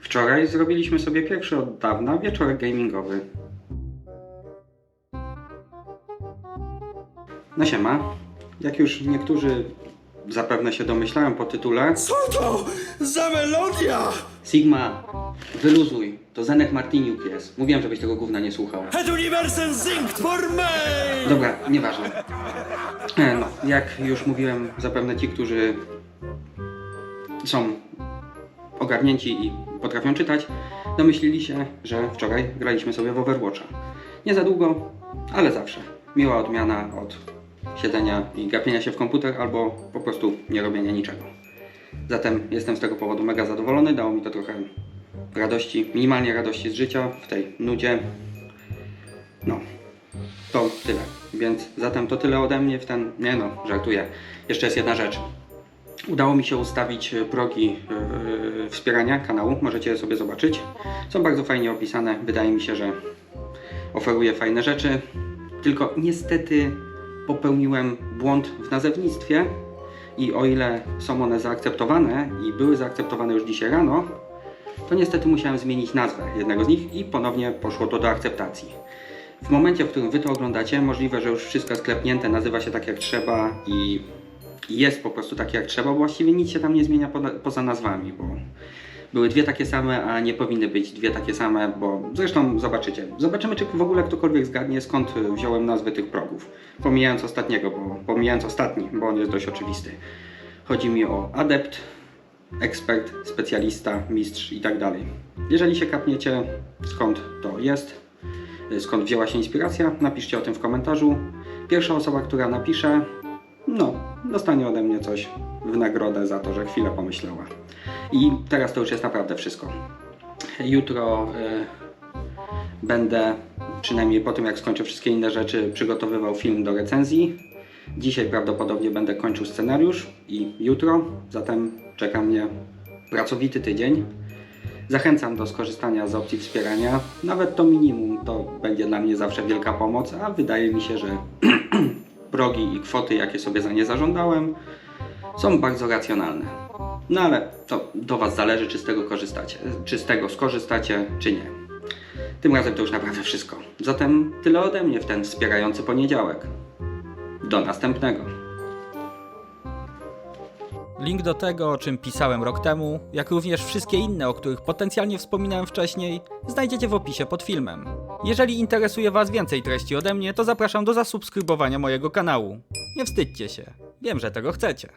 Wczoraj zrobiliśmy sobie pierwszy od dawna wieczorek gamingowy. No siema. Jak już niektórzy zapewne się domyślają po tytule, Co to za melodia? Sigma, wyluzuj, to Zenek Martiniuk jest. Mówiłem, żebyś tego gówna nie słuchał. Het universum zingt voor mij! Dobra, nieważne. E, No, jak już mówiłem, zapewne ci, którzy są ogarnięci i potrafią czytać, domyślili się, że wczoraj graliśmy sobie w Overwatcha. Nie za długo, ale zawsze. Miła odmiana od siedzenia i gapienia się w komputer albo po prostu nie robienia niczego. Zatem jestem z tego powodu mega zadowolony, dało mi to trochę radości, minimalnie radości z życia w tej nudzie. No, to tyle. Więc zatem to tyle ode mnie w ten. Nie no, żartuję. Jeszcze jest jedna rzecz. Udało mi się ustawić e, progi yy, wspierania kanału. Możecie je sobie zobaczyć. Są bardzo fajnie opisane. Wydaje mi się, że oferuje fajne rzeczy. Tylko niestety popełniłem błąd w nazewnictwie. I o ile są one zaakceptowane i były zaakceptowane już dzisiaj rano, to niestety musiałem zmienić nazwę jednego z nich i ponownie poszło to do akceptacji. W momencie, w którym Wy to oglądacie, możliwe, że już wszystko jest klepnięte, nazywa się tak jak trzeba i jest po prostu tak jak trzeba, bo właściwie nic się tam nie zmienia poza, nazwami, bo były dwie takie same, a nie powinny być dwie takie same, bo zresztą zobaczycie. Zobaczymy, czy w ogóle ktokolwiek zgadnie, skąd wziąłem nazwy tych progów. Pomijając ostatniego, bo pomijając ostatni, bo on jest dość oczywisty. Chodzi mi o adept, ekspert, specjalista, mistrz i tak dalej. Jeżeli się kapniecie, skąd to jest, skąd wzięła się inspiracja, napiszcie o tym w komentarzu. Pierwsza osoba, która napisze, no, dostanie ode mnie coś w nagrodę za to, że chwilę pomyślała. I teraz to już jest naprawdę wszystko. Jutro y, będę, przynajmniej po tym jak skończę wszystkie inne rzeczy, przygotowywał film do recenzji. Dzisiaj prawdopodobnie będę kończył scenariusz i jutro, zatem czeka mnie pracowity tydzień. Zachęcam do skorzystania z opcji wspierania. Nawet to minimum to będzie dla mnie zawsze wielka pomoc, a wydaje mi się, że progi i kwoty, jakie sobie za nie zażądałem, są bardzo racjonalne. No ale to do Was zależy, czy z tego korzystacie, czy z tego skorzystacie, czy nie. Tym razem to już naprawdę wszystko. Zatem tyle ode mnie w ten wspierający poniedziałek. Do następnego. Link do tego, o czym pisałem rok temu, jak również wszystkie inne, o których potencjalnie wspominałem wcześniej, znajdziecie w opisie pod filmem. Jeżeli interesuje Was więcej treści ode mnie, to zapraszam do zasubskrybowania mojego kanału. Nie wstydźcie się, wiem, że tego chcecie.